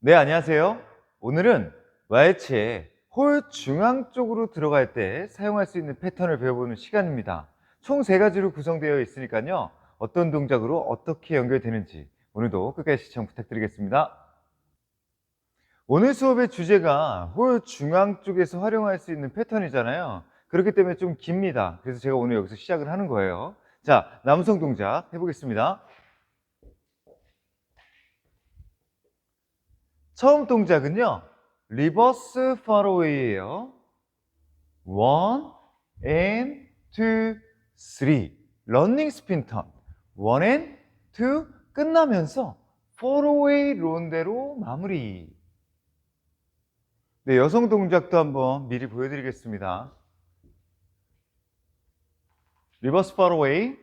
네, 안녕하세요. 오늘은 와이치의 홀 중앙 쪽으로 들어갈 때 사용할 수 있는 패턴을 배워보는 시간입니다. 총 세 가지로 구성되어 있으니까요. 어떤 동작으로 어떻게 연결되는지 오늘도 끝까지 시청 부탁드리겠습니다. 오늘 수업의 주제가 홀 중앙 쪽에서 활용할 수 있는 패턴이잖아요. 그렇기 때문에 좀 깁니다. 그래서 제가 오늘 여기서 시작을 하는 거예요. 자, 남성 동작 해보겠습니다. 처음 동작은요. 리버스 파로웨이예요. 원, and two, three. 러닝 스핀 턴. 원 and two 끝나면서 포로웨이 론대로 마무리. 네, 여성 동작도 한번 미리 보여드리겠습니다. 리버스 파로웨이.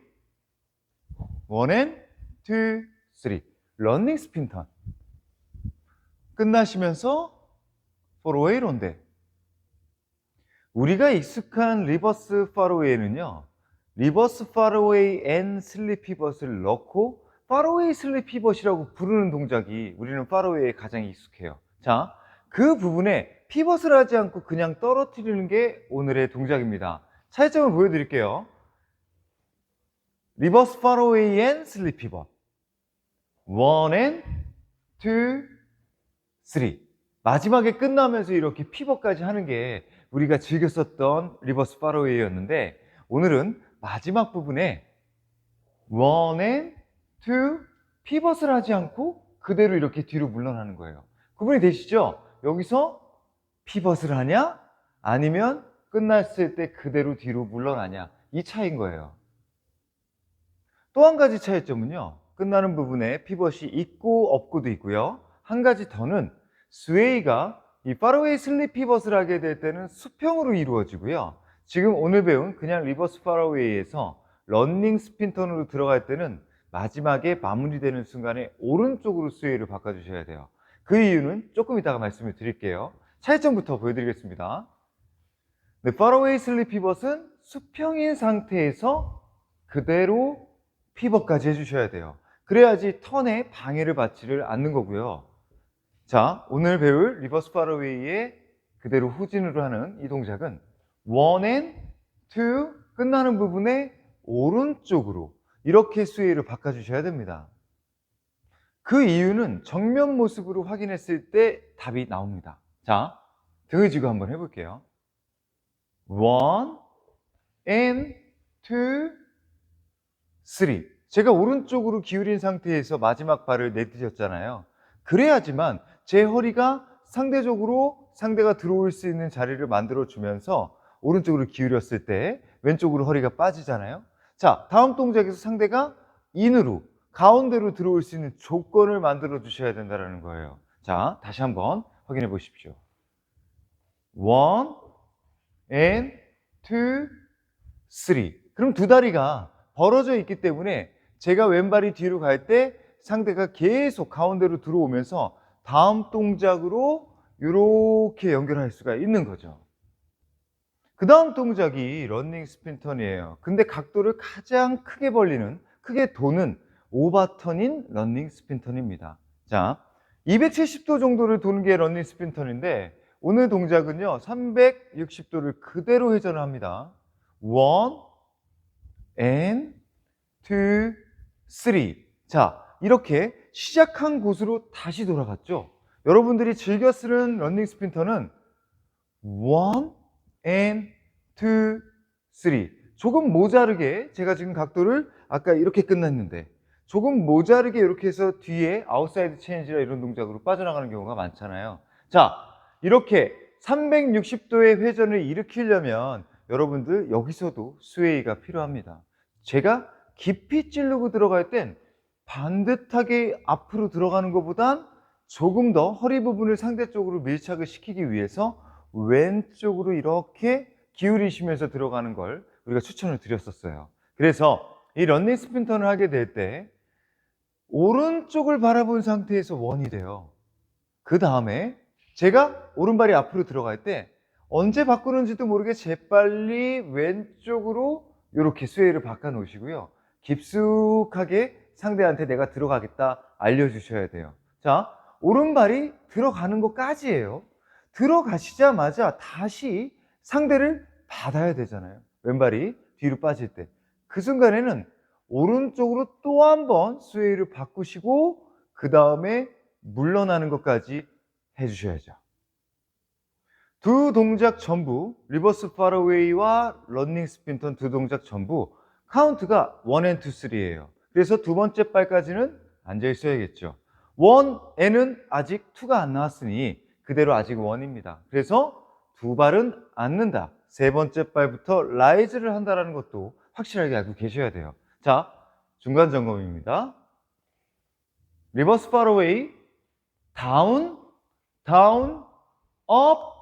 원 and two, three. 러닝 스핀 턴. 끝나시면서 포로웨이 론데 우리가 익숙한 리버스 파로웨이는요 리버스 파로웨이 앤 슬리피벗을 넣고 파로웨이 슬리피벗이라고 부르는 동작이 우리는 파로웨이에 가장 익숙해요. 자 그 부분에 피벗을 하지 않고 그냥 떨어뜨리는 게 오늘의 동작입니다. 차이점을 보여드릴게요. 리버스 파로웨이 앤 슬리피벗 원 and two 3. 마지막에 끝나면서 이렇게 피벗까지 하는 게 우리가 즐겨 썼던 리버스 파로웨이였는데 오늘은 마지막 부분에 원에 투 피벗을 하지 않고 그대로 이렇게 뒤로 물러나는 거예요. 구분이 되시죠? 여기서 피벗을 하냐? 아니면 끝났을 때 그대로 뒤로 물러나냐? 이 차이인 거예요. 또 한 가지 차이점은요. 끝나는 부분에 피벗이 있고 없고도 있고요. 한 가지 더는 스웨이가 이 파로웨이 피벗을 하게 될 때는 수평으로 이루어지고요. 지금 오늘 배운 그냥 리버스 파로웨이에서 런닝 스핀턴으로 들어갈 때는 마지막에 마무리되는 순간에 오른쪽으로 스웨이를 바꿔주셔야 돼요. 그 이유는 조금 이따가 말씀을 드릴게요. 차이점부터 보여드리겠습니다. 네, 파로웨이 피벗은 수평인 상태에서 그대로 피벗까지 해주셔야 돼요. 그래야지 턴에 방해를 받지를 않는 거고요. 자, 오늘 배울 리버스 파로웨이의 그대로 후진으로 하는 이 동작은 원 and two 끝나는 부분에 오른쪽으로 이렇게 스웨이를 바꿔주셔야 됩니다. 그 이유는 정면 모습으로 확인했을 때 답이 나옵니다. 자, 등을 쥐고 한번 해볼게요. one and two, three. 제가 오른쪽으로 기울인 상태에서 마지막 발을 내딛었잖아요. 그래야지만 제 허리가 상대적으로 상대가 들어올 수 있는 자리를 만들어 주면서 오른쪽으로 기울였을 때 왼쪽으로 허리가 빠지잖아요. 자, 다음 동작에서 상대가 인으로 가운데로 들어올 수 있는 조건을 만들어 주셔야 된다는 거예요. 자, 다시 한번 확인해 보십시오. one and two, three. 그럼 두 다리가 벌어져 있기 때문에 제가 왼발이 뒤로 갈 때 상대가 계속 가운데로 들어오면서 다음 동작으로 이렇게 연결할 수가 있는 거죠. 그 다음 동작이 런닝 스핀턴이에요. 근데 각도를 가장 크게 벌리는, 크게 도는 오바턴인 런닝 스핀턴입니다. 자, 270도 정도를 도는 게 런닝 스핀턴인데 오늘 동작은요, 360도를 그대로 회전을 합니다. 원, and, two, three. 자, 이렇게 시작한 곳으로 다시 돌아갔죠. 여러분들이 즐겨 쓰는 런닝 스핀터는 one and two, three. 조금 모자르게 제가 지금 각도를 아까 이렇게 끝났는데 조금 모자르게 이렇게 해서 뒤에 아웃사이드 체인지라 이런 동작으로 빠져나가는 경우가 많잖아요. 자, 이렇게 360도의 회전을 일으키려면 여러분들 여기서도 스웨이가 필요합니다. 제가 깊이 찌르고 들어갈 땐 반듯하게 앞으로 들어가는 것보단 조금 더 허리 부분을 상대쪽으로 밀착을 시키기 위해서 왼쪽으로 이렇게 기울이시면서 들어가는 걸 우리가 추천을 드렸었어요. 그래서 이 런닝 스핀턴을 하게 될 때 오른쪽을 바라본 상태에서 원이 돼요. 그 다음에 제가 오른발이 앞으로 들어갈 때 언제 바꾸는지도 모르게 재빨리 왼쪽으로 이렇게 스웨이를 바꿔 놓으시고요. 깊숙하게 상대한테 내가 들어가겠다 알려주셔야 돼요. 자, 오른발이 들어가는 것까지예요. 들어가시자마자 다시 상대를 받아야 되잖아요. 왼발이 뒤로 빠질 때. 그 순간에는 오른쪽으로 또 한 번 스웨이를 바꾸시고 그 다음에 물러나는 것까지 해주셔야죠. 두 동작 전부 리버스 파러웨이와 런닝 스핀턴 두 동작 전부 카운트가 1 and 2, 3예요. 그래서 두 번째 발까지는 앉아 있어야겠죠. 1에는 아직 2가 안 나왔으니 그대로 아직 1입니다. 그래서 두 발은 앉는다. 세 번째 발부터 라이즈를 한다는 것도 확실하게 알고 계셔야 돼요. 자, 중간 점검입니다. 리버스 파러웨이, 다운, 다운, 업,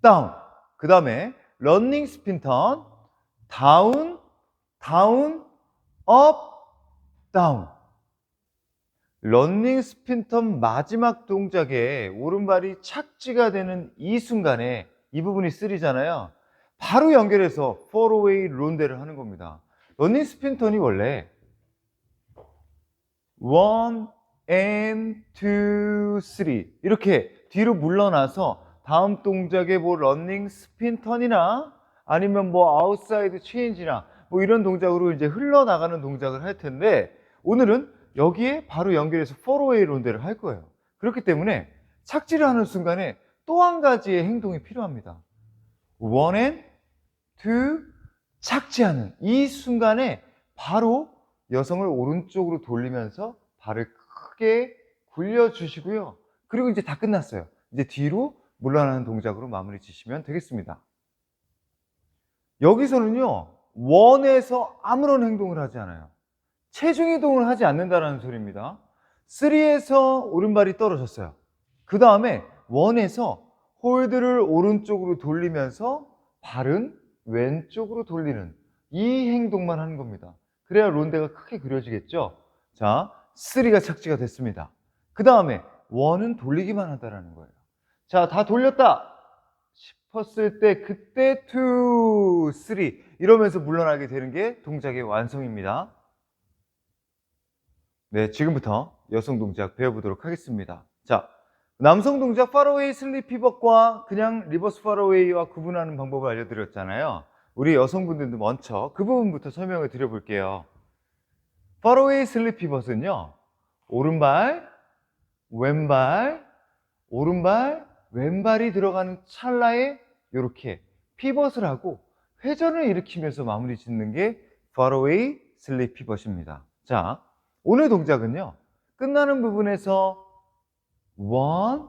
다운. 그 다음에 런닝 스핀턴, 다운, 다운, 업, 다운. 런닝 스핀턴 마지막 동작에 오른발이 착지가 되는 이 순간에 이 부분이 쓰리잖아요. 바로 연결해서 포로웨이 론데를 하는 겁니다. 런닝 스핀턴이 원래 원 and 이렇게 뒤로 물러나서 다음 동작에 뭐 런닝 스핀턴이나 아니면 뭐 아웃사이드 체인지나 뭐 이런 동작으로 이제 흘러나가는 동작을 할 텐데 오늘은 여기에 바로 연결해서 포로웨이 론데를 할 거예요. 그렇기 때문에 착지를 하는 순간에 또 한 가지의 행동이 필요합니다. 원 and two 착지하는 이 순간에 바로 여성을 오른쪽으로 돌리면서 발을 크게 굴려 주시고요. 그리고 이제 다 끝났어요. 이제 뒤로 물러나는 동작으로 마무리 지시면 되겠습니다. 여기서는요, 원에서 아무런 행동을 하지 않아요. 체중 이동을 하지 않는다는 소리입니다. 3에서 오른발이 떨어졌어요. 그 다음에 원에서 홀드를 오른쪽으로 돌리면서 발은 왼쪽으로 돌리는 이 행동만 하는 겁니다. 그래야 론데가 크게 그려지겠죠? 자, 3가 착지가 됐습니다. 그 다음에 원은 돌리기만 하다라는 거예요. 자, 다 돌렸다 싶었을 때 그때 2, 3 이러면서 물러나게 되는 게 동작의 완성입니다. 네, 지금부터 여성 동작 배워보도록 하겠습니다. 자, 남성 동작 파로웨이 슬립 피벗과 그냥 리버스 파로웨이와 구분하는 방법을 알려드렸잖아요. 우리 여성분들도 먼저 그 부분부터 설명을 드려볼게요. 파로웨이 슬립 피벗은요, 오른발, 왼발, 오른발, 왼발이 들어가는 찰나에 이렇게 피벗을 하고 회전을 일으키면서 마무리 짓는 게 파로웨이 슬립 피벗입니다. 자, 오늘 동작은요, 끝나는 부분에서 one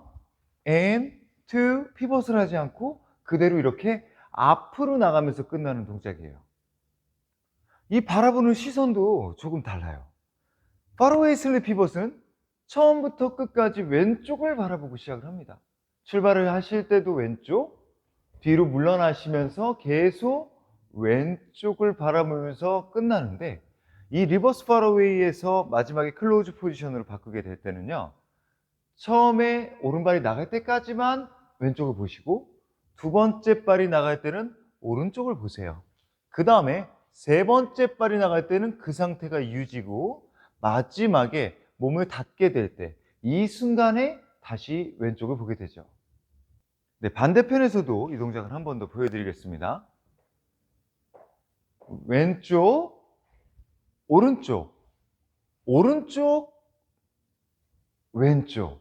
and two 피벗을 하지 않고 그대로 이렇게 앞으로 나가면서 끝나는 동작이에요. 이 바라보는 시선도 조금 달라요. 파로웨이 슬립 피벗은 처음부터 끝까지 왼쪽을 바라보고 시작을 합니다. 출발을 하실 때도 왼쪽, 뒤로 물러나시면서 계속 왼쪽을 바라보면서 끝나는데 이 리버스 파로웨이에서 마지막에 클로즈 포지션으로 바꾸게 될 때는요. 처음에 오른발이 나갈 때까지만 왼쪽을 보시고 두 번째 발이 나갈 때는 오른쪽을 보세요. 그 다음에 세 번째 발이 나갈 때는 그 상태가 유지고 마지막에 몸을 닿게 될 때 이 순간에 다시 왼쪽을 보게 되죠. 네, 반대편에서도 이 동작을 한 번 더 보여드리겠습니다. 왼쪽, 오른쪽, 오른쪽, 왼쪽.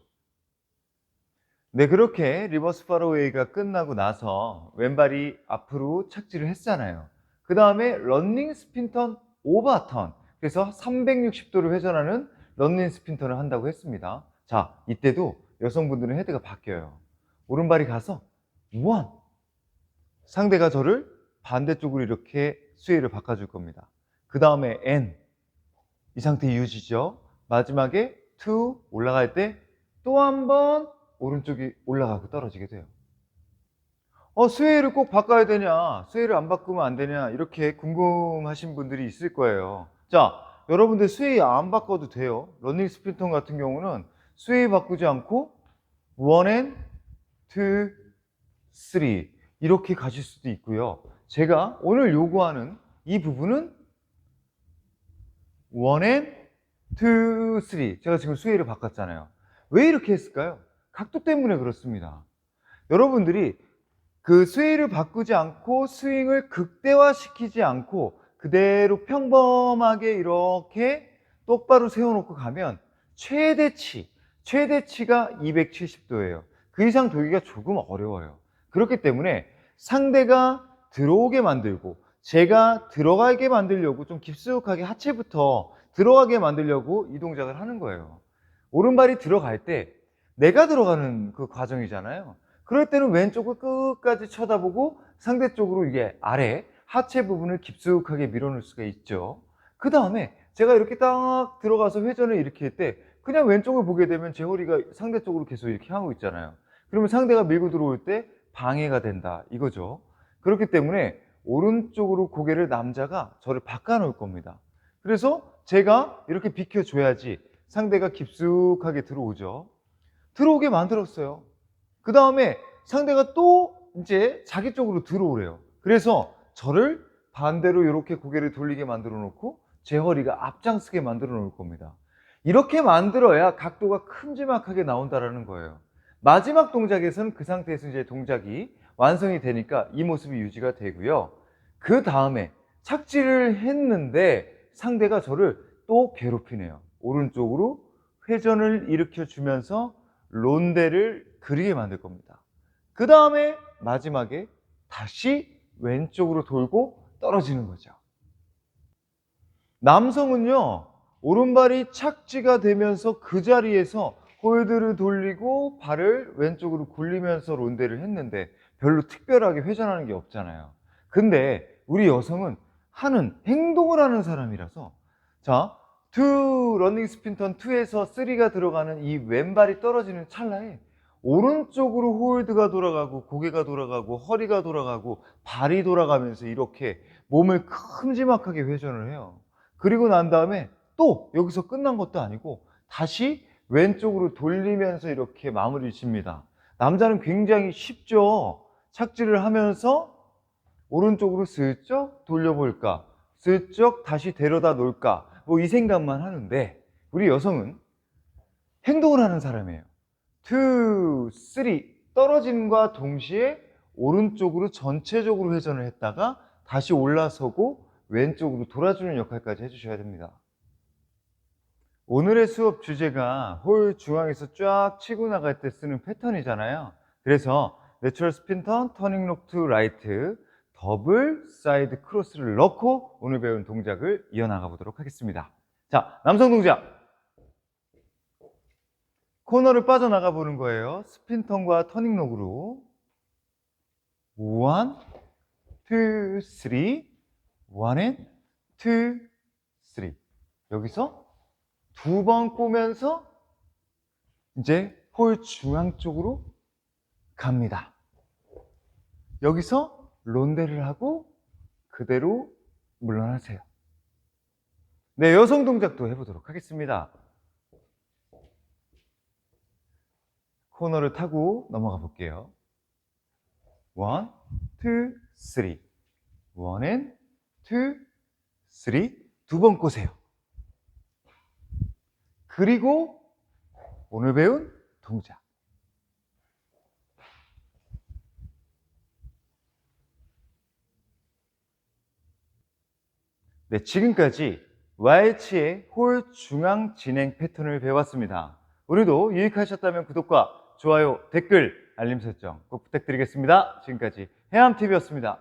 네, 그렇게 리버스 파로웨이가 끝나고 나서 왼발이 앞으로 착지를 했잖아요. 그 다음에 런닝 스핀턴 오버턴. 그래서 360도를 회전하는 런닝 스핀턴을 한다고 했습니다. 자, 이때도 여성분들은 헤드가 바뀌어요. 오른발이 가서 원. 상대가 저를 반대쪽으로 이렇게 스웨이를 바꿔줄 겁니다. 그 다음에 N. 이 상태 유지죠. 마지막에 2 올라갈 때 또 한 번 오른쪽이 올라가고 떨어지게 돼요. 어, 스웨이를 꼭 바꿔야 되냐? 스웨이를 안 바꾸면 안 되냐? 이렇게 궁금하신 분들이 있을 거예요. 자, 여러분들 스웨이 안 바꿔도 돼요. 러닝 스피턴 같은 경우는 스웨이 바꾸지 않고 투, 쓰리 이렇게 가실 수도 있고요. 제가 오늘 요구하는 이 부분은 원 앤, 투, 쓰리 제가 지금 스웨이를 바꿨잖아요. 왜 이렇게 했을까요? 각도 때문에 그렇습니다. 여러분들이 그 스웨이를 바꾸지 않고 스윙을 극대화시키지 않고 그대로 평범하게 이렇게 똑바로 세워놓고 가면 최대치, 최대치가 270도예요. 그 이상 돌기가 조금 어려워요. 그렇기 때문에 상대가 들어오게 만들고 제가 들어가게 만들려고 좀 깊숙하게 하체부터 들어가게 만들려고 이 동작을 하는 거예요. 오른발이 들어갈 때 내가 들어가는 그 과정이잖아요. 그럴 때는 왼쪽을 끝까지 쳐다보고 상대 쪽으로 이게 아래 하체 부분을 깊숙하게 밀어넣을 수가 있죠. 그 다음에 제가 이렇게 딱 들어가서 회전을 일으킬 때 그냥 왼쪽을 보게 되면 제 허리가 상대 쪽으로 계속 이렇게 하고 있잖아요. 그러면 상대가 밀고 들어올 때 방해가 된다 이거죠. 그렇기 때문에 오른쪽으로 고개를 남자가 저를 바꿔 놓을 겁니다. 그래서 제가 이렇게 비켜줘야지 상대가 깊숙하게 들어오죠. 들어오게 만들었어요. 그 다음에 상대가 또 이제 자기 쪽으로 들어오래요. 그래서 저를 반대로 이렇게 고개를 돌리게 만들어 놓고 제 허리가 앞장서게 만들어 놓을 겁니다. 이렇게 만들어야 각도가 큼지막하게 나온다라는 거예요. 마지막 동작에서는 그 상태에서 이제 동작이 완성이 되니까 이 모습이 유지가 되고요. 그 다음에 착지를 했는데 상대가 저를 또 괴롭히네요. 오른쪽으로 회전을 일으켜 주면서 론데를 그리게 만들 겁니다. 그 다음에 마지막에 다시 왼쪽으로 돌고 떨어지는 거죠. 남성은요, 오른발이 착지가 되면서 그 자리에서 홀드를 돌리고 발을 왼쪽으로 굴리면서 론데를 했는데 별로 특별하게 회전하는 게 없잖아요. 근데 우리 여성은 하는 행동을 하는 사람이라서 자, 2 러닝 스핀 턴 2에서 3가 들어가는 이 왼발이 떨어지는 찰나에 오른쪽으로 홀드가 돌아가고 고개가 돌아가고 허리가 돌아가고 발이 돌아가면서 이렇게 몸을 큼지막하게 회전을 해요. 그리고 난 다음에 또 여기서 끝난 것도 아니고 다시 왼쪽으로 돌리면서 이렇게 마무리 칩니다. 남자는 굉장히 쉽죠. 착지를 하면서 오른쪽으로 슬쩍 돌려볼까? 슬쩍 다시 데려다 놓을까? 뭐 이 생각만 하는데 우리 여성은 행동을 하는 사람이에요. 2, 3 떨어짐과 동시에 오른쪽으로 전체적으로 회전을 했다가 다시 올라서고 왼쪽으로 돌아주는 역할까지 해주셔야 됩니다. 오늘의 수업 주제가 홀 중앙에서 쫙 치고 나갈 때 쓰는 패턴이잖아요. 그래서 내추럴 스핀 턴, 터닝 록투 라이트, 더블 사이드 크로스를 넣고 오늘 배운 동작을 이어나가 보도록 하겠습니다. 자, 남성 동작. 코너를 빠져나가 보는 거예요. 스핀 턴과 터닝 록으로. 1, 2, 3. 1 and 2, 3. 여기서 두 번 꼬면서 이제 홀 중앙 쪽으로 갑니다. 여기서 론데를 하고 그대로 물러나세요. 네, 여성 동작도 해보도록 하겠습니다. 코너를 타고 넘어가 볼게요. 원, 투, 쓰리. 원 앤, 투, 쓰리. 두 번 꼬세요. 그리고 오늘 배운 동작. 네, 지금까지 YH의 홀 중앙 진행 패턴을 배웠습니다. 오늘도 유익하셨다면 구독과 좋아요, 댓글, 알림 설정 꼭 부탁드리겠습니다. 지금까지 해암TV였습니다.